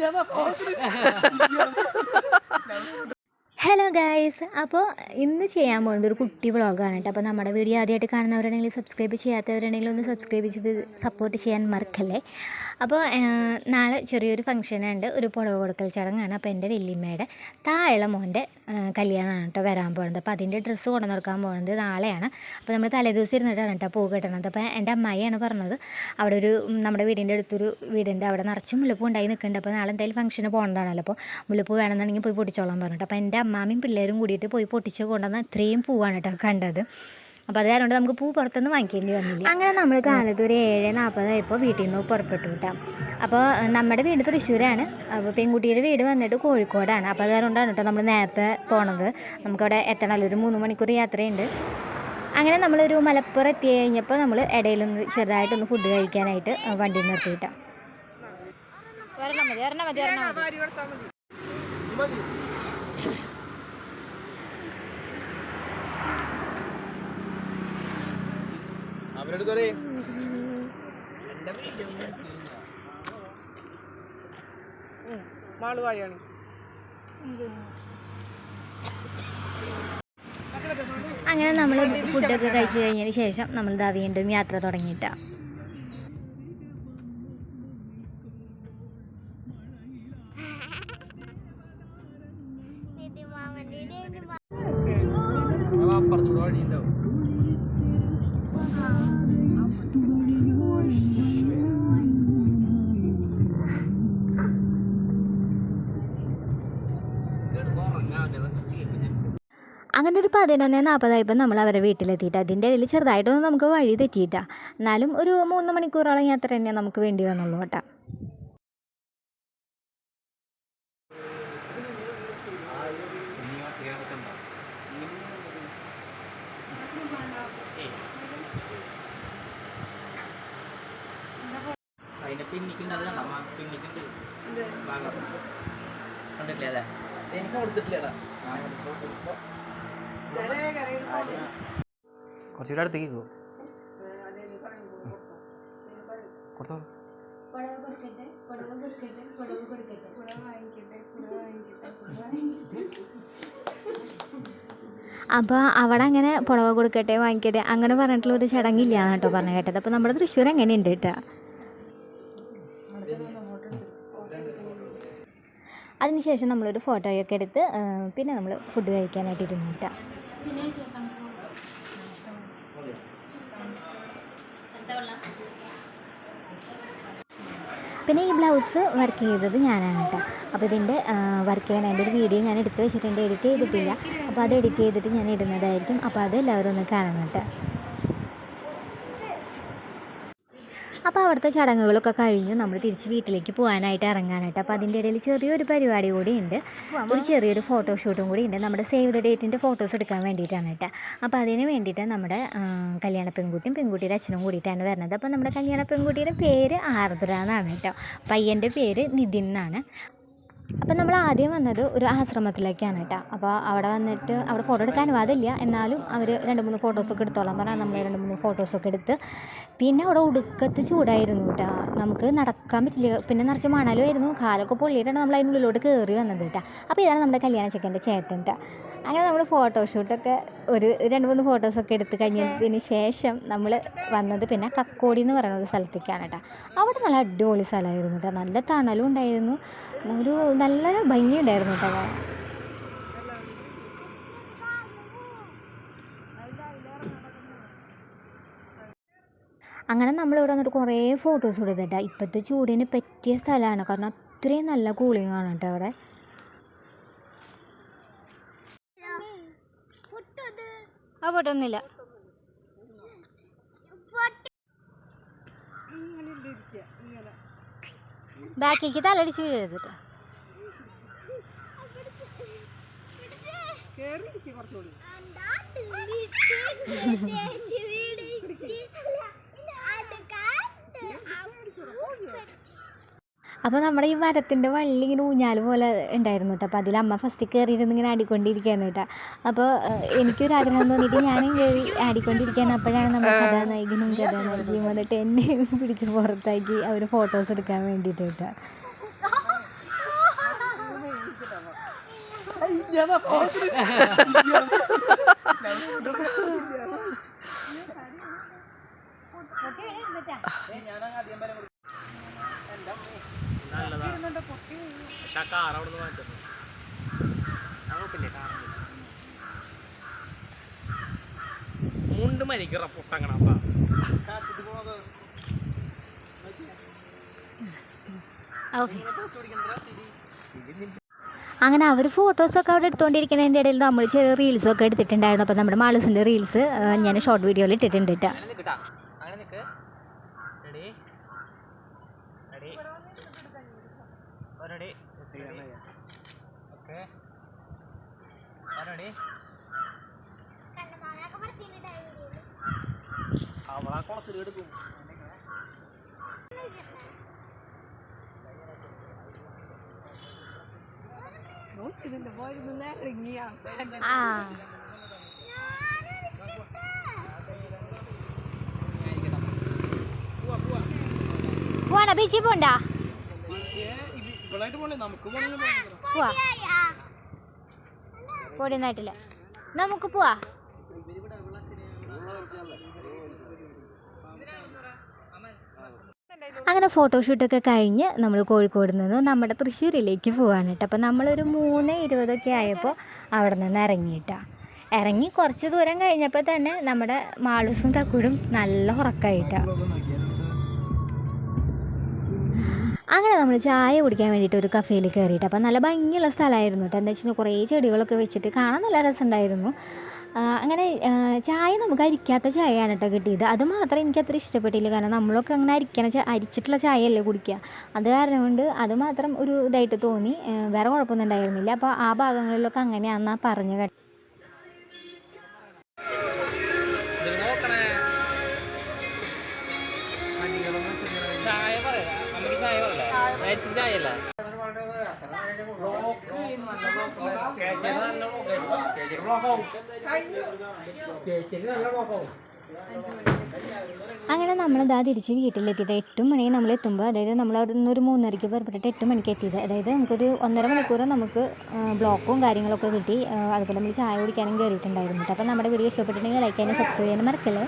年的那好吃，的。ഗായ്സ് അപ്പോൾ ഇന്ന് ചെയ്യാൻ പോകുന്നത് ഒരു കുട്ടി വ്ളോഗാണ് കേട്ടോ. അപ്പോൾ നമ്മുടെ വീഡിയോ ആദ്യമായിട്ട് കാണുന്നവരുണ്ടെങ്കിൽ സബ്സ്ക്രൈബ് ചെയ്യാത്തവരുണ്ടെങ്കിൽ ഒന്ന് സബ്സ്ക്രൈബ് ചെയ്ത് സപ്പോർട്ട് ചെയ്യാൻ മറക്കല്ലേ? അപ്പോൾ നാളെ ചെറിയൊരു ഫംഗ്ഷനുണ്ട് ഒരു പുടവ് കൊടുക്കൽ ചടങ്ങാണ്. അപ്പോൾ എന്റെ വല്യമ്മയുടെ താഴെ മോന്റെ കല്യാണമാണ് കേട്ടോ വരാൻ പോകുന്നത്. അപ്പോൾ അതിന്റെ ഡ്രസ്സ് കൊണ്ടു നടക്കാൻ പോകുന്നത് നാളെയാണ്. അപ്പോൾ നമ്മൾ തലേദിവസം ഇരുന്നിട്ടാണ് കേട്ടോ പൂ കെട്ടണത്. അപ്പോൾ എന്റെ അമ്മയാണ് പറഞ്ഞത് അവിടെ ഒരു നമ്മുടെ വീടിന്റെ അടുത്തൊരു വീടുണ്ട്. അവിടെ നിറച്ചും മുല്ലപ്പൂ ഉണ്ടായി നിൽക്കുന്നുണ്ട്. അപ്പോൾ നാളെ എന്തായാലും ഫംഗ്ഷന് പോകുന്നതാണല്ലോ അപ്പോൾ മുല്ലപ്പൂ വേണമെന്നുണ്ടെങ്കിൽ പോയി പൊടിച്ചോളാൻ പറഞ്ഞിട്ട്. അപ്പോൾ എന്റെ അമ്മാമ്മയും പിള്ളേരും കൂടിയിട്ട് പോയി പൊട്ടിച്ച് കൊണ്ടുവന്ന ഇത്രയും പൂവാണ് കേട്ടോ കണ്ടത്. അപ്പോൾ അത് കാരണം കൊണ്ട് നമുക്ക് പൂ പുറത്തുനിന്ന് വാങ്ങിക്കേണ്ടി വന്നില്ല. അങ്ങനെ നമ്മൾ കാലത്ത് ഒരു ഏഴ് നാൽപ്പതായപ്പോൾ വീട്ടിൽ നിന്ന് പുറപ്പെട്ടു കിട്ടാം അപ്പോൾ നമ്മുടെ വീട് തൃശ്ശൂരാണ്. അപ്പോൾ പെൺകുട്ടിയുടെ വീട് വന്നിട്ട് കോഴിക്കോടാണ്. അപ്പോൾ അത് കൊണ്ടാണ് കേട്ടോ നമ്മൾ നേരത്തെ പോണത്. നമുക്കവിടെ എത്തണമല്ലോ ഒരു മൂന്ന് മണിക്കൂർ യാത്രയുണ്ട്. അങ്ങനെ നമ്മളൊരു മലപ്പുറം എത്തി കഴിഞ്ഞപ്പോൾ നമ്മൾ ഇടയിലൊന്ന് ചെറുതായിട്ടൊന്ന് ഫുഡ് കഴിക്കാനായിട്ട് വണ്ടി നിർത്തിയിട്ടാണ് വരണം മതി വരണം മതി വരണം മതി. മാളുവായാണ് അങ്ങനെ നമ്മൾ ഫുഡൊക്കെ കഴിച്ചു കഴിഞ്ഞതിന് ശേഷം നമ്മൾ ഇതാ വീണ്ടും യാത്ര തുടങ്ങിയിട്ടാണ് അപ്പുറത്തൂടെ വഴി ഉണ്ടാവും അങ്ങനെ ഒരു പതിനൊന്ന് നാൽപ്പതായപ്പോൾ നമ്മൾ അവരുടെ വീട്ടിലെത്തിയിട്ട്. അതിന്റെ ഇടയിൽ ചെറുതായിട്ടൊന്നും നമുക്ക് വഴി തെറ്റിയിട്ടാ. എന്നാലും ഒരു മൂന്ന് മണിക്കൂറോളം യാത്ര തന്നെ നമുക്ക് വേണ്ടി വന്നുള്ളൂ കേട്ടോ. പിന്നിക്കുന്നത് കണ്ടോ പിന്നിക്കുണ്ട് ഭാഗം. കണ്ടിട്ടില്ലേ അല്ലേ എനിക്ക് കൊടുത്തിട്ടില്ലടാ. കുറച്ചുകൂടെ അടുത്തേക്ക് കൊടുത്തോ. അപ്പോൾ അവിടെ അങ്ങനെ പുടവ കൊടുക്കട്ടെ വാങ്ങിക്കട്ടെ അങ്ങനെ പറഞ്ഞിട്ടുള്ള ഒരു ചടങ്ങില്ല കേട്ടോ പറഞ്ഞു കേട്ടത്. അപ്പോൾ നമ്മുടെ തൃശ്ശൂർ എങ്ങനെയുണ്ട് ഉണ്ട് കേട്ടോ അതിനുശേഷം നമ്മളൊരു ഫോട്ടോയൊക്കെ എടുത്ത് പിന്നെ നമ്മൾ ഫുഡ് കഴിക്കാനായിട്ട് ഇരുന്നു കേട്ടോ. പിന്നെ ഈ ബ്ലൗസ് വർക്ക് ചെയ്തത് ഞാനാണ് കേട്ടോ. അപ്പോൾ ഇതിന്റെ വർക്ക് ചെയ്യാൻ അതിന്റെ ഒരു വീഡിയോ ഞാൻ എടുത്ത് വെച്ചിട്ടുണ്ട് എഡിറ്റ് ചെയ്തിട്ടില്ല. അപ്പോൾ അത് എഡിറ്റ് ചെയ്തിട്ട് ഞാൻ ഇടുന്നതായിരിക്കും. അപ്പോൾ അത് എല്ലാവരും ഒന്ന് കാണണം കേട്ടോ. അപ്പോൾ അവിടുത്തെ ചടങ്ങുകളൊക്കെ കഴിഞ്ഞു നമ്മൾ തിരിച്ച് വീട്ടിലേക്ക് പോകാനായിട്ട് ഇറങ്ങാനായിട്ട്. അപ്പോൾ അതിന്റെ ഇടയിൽ ചെറിയൊരു പരിപാടി കൂടി ഉണ്ട്. ഒരു ചെറിയൊരു ഫോട്ടോഷൂട്ടും കൂടി ഉണ്ട്. നമ്മുടെ സേവ് ദ ഡേറ്റിന്റെ ഫോട്ടോസ് എടുക്കാൻ വേണ്ടിയിട്ടാണ് കേട്ടോ. അപ്പോൾ അതിന് വേണ്ടിയിട്ട് നമ്മുടെ കല്യാണ പെൺകുട്ടിയും പെൺകുട്ടിയുടെ അച്ഛനും കൂടിയിട്ടാണ് വരുന്നത്. അപ്പോൾ നമ്മുടെ കല്യാണ പെൺകുട്ടിയുടെ പേര് ആർദ്ര എന്നാണ് കേട്ടോ. പയ്യന്റെ പേര് നിതിൻ എന്നാണ്. അപ്പം നമ്മൾ ആദ്യം വന്നത് ഒരു ആശ്രമത്തിലേക്കാണ് കേട്ടോ. അപ്പോൾ അവിടെ വന്നിട്ട് അവിടെ ഫോട്ടോ എടുക്കാൻ വാതില്ല എന്നാലും അവർ രണ്ട് മൂന്ന് ഫോട്ടോസൊക്കെ എടുത്തോളാം. പറഞ്ഞാൽ നമ്മൾ രണ്ട് മൂന്ന് ഫോട്ടോസൊക്കെ എടുത്ത് പിന്നെ അവിടെ ഉടുക്കത്ത് ചൂടായിരുന്നു കേട്ടോ. നമുക്ക് നടക്കാൻ പറ്റില്ല. പിന്നെ നിറച്ച് മണലുമായിരുന്നു. കാലൊക്കെ പൊള്ളിയിട്ടാണ് നമ്മൾ അതിനുള്ളിലോട്ട് കയറി വന്നത് കേട്ടോ. അപ്പോൾ ഇതാണ് നമ്മുടെ കല്യാണ ചെക്കന്റെ ചേട്ടൻ കേട്ടോ. അങ്ങനെ നമ്മൾ ഫോട്ടോഷൂട്ടൊക്കെ ഒരു രണ്ട് മൂന്ന് ഫോട്ടോസൊക്കെ എടുത്ത് കഴിഞ്ഞതിന് ശേഷം നമ്മൾ വന്നത് പിന്നെ കക്കോടി എന്ന് പറയുന്ന ഒരു സ്ഥലത്തേക്കാണ് കേട്ടോ. അവിടെ നല്ല അടിപൊളി സ്ഥലമായിരുന്നു കേട്ടോ. നല്ല തണലും ഉണ്ടായിരുന്നു. ഒരു നല്ല ഭംഗിയുണ്ടായിരുന്നു കേട്ടോ. അങ്ങനെ നമ്മളിവിടെ വന്നിട്ട് കുറേ ഫോട്ടോസ് കൊടുത്തിട്ടാണ് ഇപ്പോഴത്തെ ചൂടിന് പറ്റിയ സ്ഥലമാണ്. കാരണം അത്രയും നല്ല കൂളിംഗ് ആണ് കേട്ടോ അവിടെ. ആ പൊട്ടുന്നില്ല. ബാക്കിലേക്ക് തലടിച്ച് വീഴരുത് കേട്ടോ അപ്പോൾ നമ്മുടെ ഈ മരത്തിന്റെ വള്ളി ഇങ്ങനെ ഊഞ്ഞാൽ പോലെ ഉണ്ടായിരുന്നു കേട്ടോ അപ്പോൾ അതിലമ്മ അമ്മ ഫസ്റ്റ് കയറിയിരുന്ന് ഇങ്ങനെ ആടിക്കൊണ്ടിരിക്കുകയാണ് കേട്ടോ അപ്പോൾ എനിക്കൊരു ആഗ്രഹം തോന്നിയിട്ട് ഞാനും കയറി ആടിക്കൊണ്ടിരിക്കുകയാണ്. അപ്പോഴാണ് നമ്മൾ കഥാനായികനും കഥാനായികയും വന്നിട്ട് എന്നെ പിടിച്ച് പുറത്താക്കി അവർ ഫോട്ടോസ് എടുക്കാൻ വേണ്ടിയിട്ട് കേട്ടോ ഞാനാ ആദ്യം പറയാം പക്ഷെ ആ കാർ അവിടെ നിന്ന് മാറ്റുന്നു മുണ്ട് മരിക്കറ പൊട്ടങ്ങണ ഓക്കെ. അങ്ങനെ അവർ ഫോട്ടോസൊക്കെ അവിടെ എടുത്തുകൊണ്ടിരിക്കുന്നതിന്റെ ഇടയിൽ നമ്മൾ ചെറിയ റീൽസൊക്കെ എടുത്തിട്ടുണ്ടായിരുന്നു. അപ്പോൾ നമ്മുടെ മാളസിന്റെ റീൽസ് ഞാൻ ഷോർട്ട് വീഡിയോയിൽ ഇട്ടിട്ടുണ്ട് കേട്ടോ അങ്ങനെ നിൽക്കട്ടാ അങ്ങനെ നിൽക്ക് ready ready ready okay ready അവളാ കുളത്തിൽ എടുക്കും പോയിരുന്നു നേരെ ബീച്ചിൽ പോണ്ടാ ബീച്ചിൽ പോണ്ടാ പോവാ. നമുക്ക് പോവാ. അങ്ങനെ ഫോട്ടോഷൂട്ടൊക്കെ കഴിഞ്ഞ് നമ്മൾ കോഴിക്കോട് നിന്ന് നമ്മുടെ തൃശ്ശൂരിലേക്ക് പോവാണ് കേട്ടോ. അപ്പോൾ നമ്മളൊരു മൂന്ന് ഇരുപതൊക്കെ ആയപ്പോൾ അവിടെ നിന്ന് ഇറങ്ങിയിട്ടാണ് ഇറങ്ങി കുറച്ച് ദൂരം കഴിഞ്ഞപ്പോൾ തന്നെ നമ്മുടെ മാളൂസും കക്കൂടും നല്ല ഉറക്കമായിട്ടാണ് അങ്ങനെ നമ്മൾ ചായ കുടിക്കാൻ വേണ്ടിയിട്ട് ഒരു കഫേയിൽ കയറിയിട്ട് അപ്പോൾ നല്ല ഭംഗിയുള്ള സ്ഥലമായിരുന്നു കേട്ടോ. എന്താ വെച്ചാൽ കുറേ ചെടികളൊക്കെ വെച്ചിട്ട് കാണാൻ നല്ല രസമുണ്ടായിരുന്നു. അങ്ങനെ ചായ നമുക്ക് അരിക്കാത്ത ചായയാണ് കേട്ടോ കിട്ടിയത്. അത് മാത്രം എനിക്ക് അത്ര ഇഷ്ടപ്പെട്ടില്ല. കാരണം നമ്മളൊക്കെ അങ്ങനെ അരിക്കണ അരിച്ചിട്ടുള്ള ചായയല്ലേ കുടിക്കുക. അത് കാരണം കൊണ്ട് അത് മാത്രം ഒരു ഇതായിട്ട് തോന്നി. വേറെ കുഴപ്പമൊന്നും ഉണ്ടായിരുന്നില്ല. അപ്പോൾ ആ ഭാഗങ്ങളിലൊക്കെ അങ്ങനെയാണെന്നാണ് പറഞ്ഞു കേട്ടോ. ചായ പറയാ. നമുക്ക് ചായ പറയല്ലേ ചായ അല്ലേ അങ്ങനെ നമ്മളിതാ തിരിച്ച് വീട്ടിലെത്തിയത്. എട്ട് മണി നമ്മൾ എത്തുമ്പോൾ അതായത് നമ്മൾ അവിടെ നിന്ന് ഒരു മൂന്നരയ്ക്ക് പുറപ്പെട്ടിട്ട് എട്ട് മണിക്ക് എത്തിയത്. അതായത് നമുക്കൊരു ഒന്നര മണിക്കൂർ നമുക്ക് ബ്ലോക്കും കാര്യങ്ങളൊക്കെ കിട്ടി. അതുപോലെ നമ്മൾ ചായ കുടിക്കാനും കയറിയിട്ടുണ്ടായിരുന്നു അപ്പോൾ നമ്മുടെ വീഡിയോ ഇഷ്ടപ്പെട്ടിട്ടുണ്ടെങ്കിൽ ലൈക്ക് ചെയ്യാനും സബ്സ്ക്രൈബ് ചെയ്യാനും മറക്കല്ലേ?